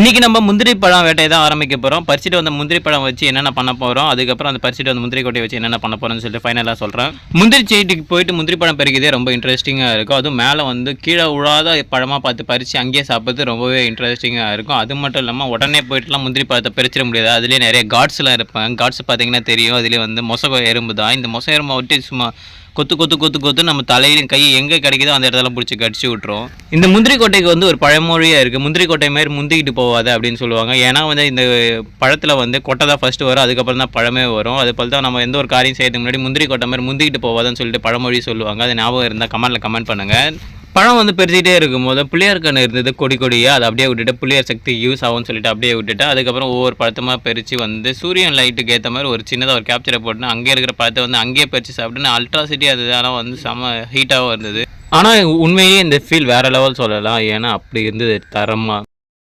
இன்றைக்கி நம்ம முந்திரி பழம் வேட்டையை தான் ஆரம்பிக்க போகிறோம் பறிச்சுட்டு வந்த முந்திரி பழம் வச்சு என்னென்ன பண்ண போகிறோம் அதுக்கப்புறம் அந்த பறிச்சுட்டு வந்த முந்திரி கொட்டையை வச்சு என்னென்ன பண்ண போகிறோம்னு சொல்லிட்டு ஃபைனலாக சொல்கிறேன் முந்திரி செடிக்கு போயிட்டு முந்திரி பழம் பறிக்கிறதே ரொம்ப இன்ட்ரெஸ்டிங்காக இருக்கும். அதுவும் மேலே வந்து கீழே விழாத பழமாக பார்த்து பறித்து அங்கேயே சாப்பிட்றது ரொம்பவே இன்ட்ரெஸ்டிங்காக இருக்கும். அது மட்டும் இல்லாமல் உடனே போயிட்டுலாம் முந்திரி பழத்தை பறிச்சிட முடியாது. அதுலேயே நிறைய காட்ஸ்லாம் இருப்பாங்க. காட்ஸ் பார்த்தீங்கன்னா தெரியும். அதுலேயே வந்து மொசக எறும்பு தான். இந்த மொச எறும்பை விட்டு சும்மா கொத்து கொத்து கொத்து கொத்து நம்ம தலையிலும் கை எங்கே கிடைக்குதோ அந்த இடத்துல பிடிச்சி கடிச்சு விட்ரும் இந்த முந்திரி கொட்டைக்கு வந்து ஒரு பழமொழியாக இருக்குது முந்திரி கொட்டை மாதிரி முந்திக்கிட்டு போகாது அப்படின்னு சொல்லுவாங்க. ஏன்னா வந்து இந்த பழத்தில் வந்து கொட்டை தான் ஃபஸ்ட்டு வரும். அதுக்கப்புறம் தான் பழமே வரும். அது போல் தான் நம்ம எந்த ஒரு காரியம் செய்யறதுக்கு முன்னாடி முந்திரி கொட்டை மாதிரி முந்திக்கிட்டு போகாதுன்னு சொல்லிட்டு பழமொழி சொல்லுவாங்க. அது ஞாபகம் இருந்தால் கமெண்ட்டில் கமெண்ட் பண்ணுங்கள் பழம் வந்து பெருசிட்டே இருக்கும்போது பிள்ளையார் கண்ணு இருந்தது கொடி கொடியாக அதை அப்படியே விட்டுட்டு புளியார் சக்தி யூஸ் ஆகும்னு சொல்லிட்டு அப்படியே விட்டுட்டு அதுக்கப்புறம் ஒவ்வொரு பழத்தமாக பறித்து வந்து சூரியன் லைட்டுக்கு ஏற்ற மாதிரி ஒரு சின்னதாக ஒரு கேப்சரை போட்டு அங்கே இருக்கிற பழத்தை வந்து அங்கேயே பறித்து சாப்பிட்டுன்னு அல்ட்ராசிட்டி அதெல்லாம் வந்து செம ஹீட்டாகவும் இருந்தது. ஆனால் உண்மையிலேயே இந்த ஃபீல் வேறு லெவல் சொல்லலாம். ஏன்னா அப்படி இருந்தது தரமாக